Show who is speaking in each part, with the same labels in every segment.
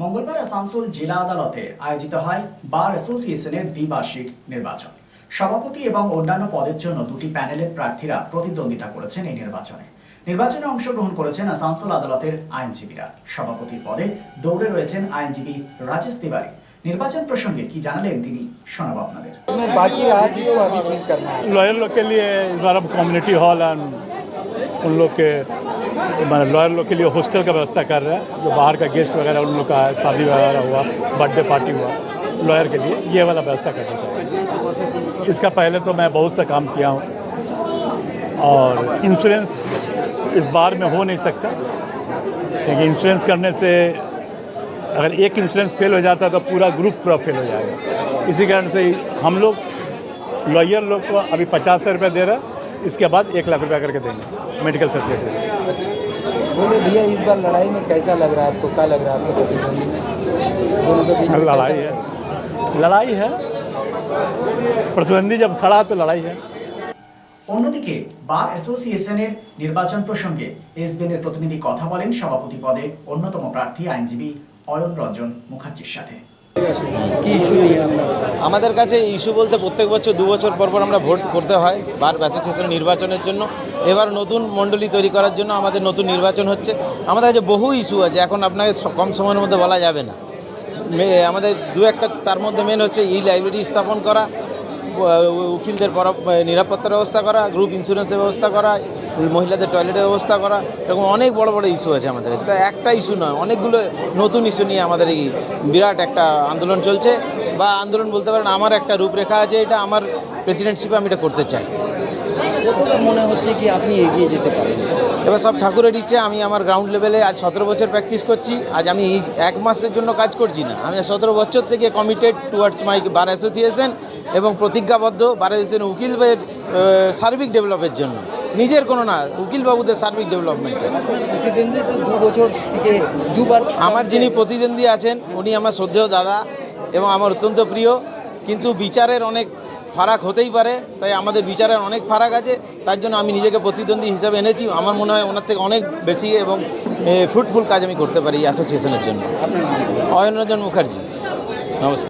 Speaker 1: মঙ্গলবার আসানসোল জেলা আদালতে আয়োজিত হয় বার অ্যাসোসিয়েশনের দ্বিবার্ষিক নির্বাচন সভাপতি এবং অন্যান্য পদের জন্য দুটি প্যানেলের প্রার্থীরা প্রতিদ্বন্দ্বিতা করেছেন এই নির্বাচনে নির্বাচনে অংশগ্রহণ করেছেন আসানসোল আদালতের আইনজীবীরা সভাপতির পদে দৌড়ে রয়েছেন আইনজীবী রাজেশ তিওয়ারি নির্বাচন প্রসঙ্গে কি জানালেন তিনি শোনাব আপনাদের
Speaker 2: में बाकी रहा जिसको अभी फिल करना है
Speaker 3: लॉयर लोग के लिए इस बार अब कम्युनिटी हॉल एंड उन लोग के लॉयर लोग के लिए हॉस्टल का व्यवस्था कर रहे हैं। जो बाहर का गेस्ट वगैरह, उन लोग का है शादी वगैरह हुआ, बर्थडे पार्टी हुआ, लॉयर के लिए ये वाला व्यवस्था करना चाहिए इसका पहले तो मैं बहुत सा काम किया हूँ। और इंश्योरेंस इस बार में हो नहीं सकता। क्योंकि इंश्योरेंस करने से अगर एक इंश्योरेंस फेल हो जाता है तो पूरा ग्रुप पूरा फेल हो जाएगा। इसी कारण से हम लोग लॉयर लोग को अभी पचास हज़ार रुपये दे रहे हैं। इसके बाद एक लाख रुपया करके देंगे मेडिकल फैसिलिटी
Speaker 2: बोलो भैया इस बार लड़ाई में कैसा लग रहा है आपको क्या लग रहा है आपको प्रतिद्वंदी में दोनों के बीच में
Speaker 3: लड़ाई
Speaker 2: कैसा-
Speaker 3: है लड़ाई है प्रतिद्वंदी जब खड़ा है तो लड़ाई है
Speaker 1: অন্যদিকে বার অ্যাসোসিয়েশনের নির্বাচন প্রসঙ্গে এসবিএনের প্রতিনিধি কথা বলেন সভাপতি পদে অন্যতম প্রার্থী আইনজীবী অয়ন রঞ্জন মুখার্জির সাথে
Speaker 4: আমাদের কাছে ইস্যু বলতে প্রত্যেক বছর, দু বছর পর পর আমরা ভোট করতে হয়, বার অ্যাসোসিয়েশন নির্বাচনের জন্য। এবার নতুন মণ্ডলী তৈরি করার জন্য আমাদের নতুন নির্বাচন হচ্ছে। আমাদের কাছে বহু ইস্যু আছে, এখন আপনাকে কম সময়ের মধ্যে বলা যাবে না। আমাদের দু একটা, তার মধ্যে মেন হচ্ছে ই লাইব্রেরি স্থাপন করা উকিলদের নিরাপত্তার ব্যবস্থা করা গ্রুপ ইন্স্যুরেন্সের ব্যবস্থা করা, মহিলাদের টয়লেটের ব্যবস্থা করা, এরকম অনেক বড় বড় ইস্যু আছে আমাদের তো একটা ইস্যু নয়, অনেকগুলো নতুন ইস্যু নিয়ে আমাদের এই বিরাট একটা আন্দোলন চলছে। বা আন্দোলন বলতে পারেন, আমার একটা রূপরেখা আছে, এটা আমার প্রেসিডেন্টশিপে আমি এটা করতে চাই।
Speaker 2: কতটা মনে হচ্ছে কি আপনি এগিয়ে যেতে পারেন?
Speaker 4: এবার সব ঠাকুরের ইচ্ছে আমি আমার গ্রাউন্ড লেভেলে আজ সতেরো বছর প্র্যাকটিস করছি। আজ আমি এক মাসের জন্য কাজ করছি না। আমি সতেরো বছর থেকে committed towards my bar association এবং প্রতিজ্ঞাবদ্ধ বার অ্যাসোসিয়েশন উকিলদের সার্বিক ডেভেলপের জন্য। নিজের কোনো না উকিলবাবুদের সার্বিক ডেভেলপমেন্ট
Speaker 2: প্রতিদ্বন্দ্বী তো দু বছর থেকে দুবার
Speaker 4: আমার যিনি প্রতিদ্বন্দ্বী আছেন উনি আমার শ্রদ্ধেয় দাদা এবং আমার অত্যন্ত প্রিয়। কিন্তু বিচারের অনেক ফারাক হতেই পারে তাই আমাদের বিচারের অনেক ফারাক আছে তার জন্য আমি নিজেকে প্রতিদ্বন্দ্বী হিসাবে এনেছি। আমার মনে হয় ওনার থেকে অনেক বেশি এবং ফ্রুটফুল কাজ আমি করতে পারি এই অ্যাসোসিয়েশনের জন্য? অয়নরঞ্জন মুখার্জি নমস্কার।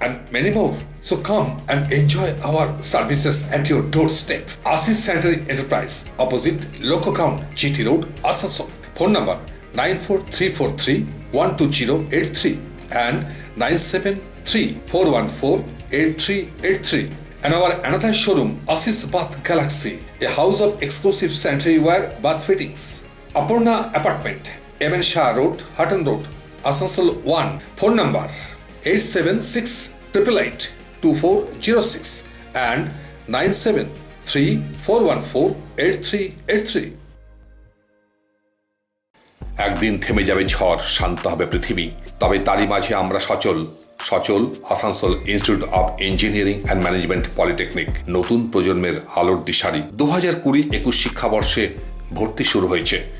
Speaker 5: and many more. So come and enjoy our services at your doorstep. Asis Sanitary Enterprise, opposite Loco Count, GT Road, Asansol. Phone number 94343 12083 and 973 8383. And our another showroom, Asis Bath Galaxy, a house of exclusive sanitary ware bath fittings. Apurna Apartment, MN Shah Road, Hutton Road, Asansol 1. Phone number 876 888 2406 and 973 414 8383. একদিন থেমে যাবে ঝড়, শান্ত হবে পৃথিবী। তবে তারই মাঝে আমরা সচল। সচল Asansol institute of engineering and management polytechnic, নতুন প্রজন্মের আলোর দিশারি। দু হাজার কুড়ি একুশ শিক্ষাবর্ষে ভর্তি শুরু হয়েছে।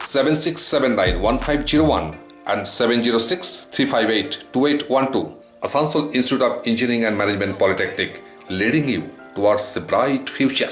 Speaker 5: 1501 and 706 358 2812. Asansol Institute of Engineering and Management Polytechnic, leading you towards the bright future.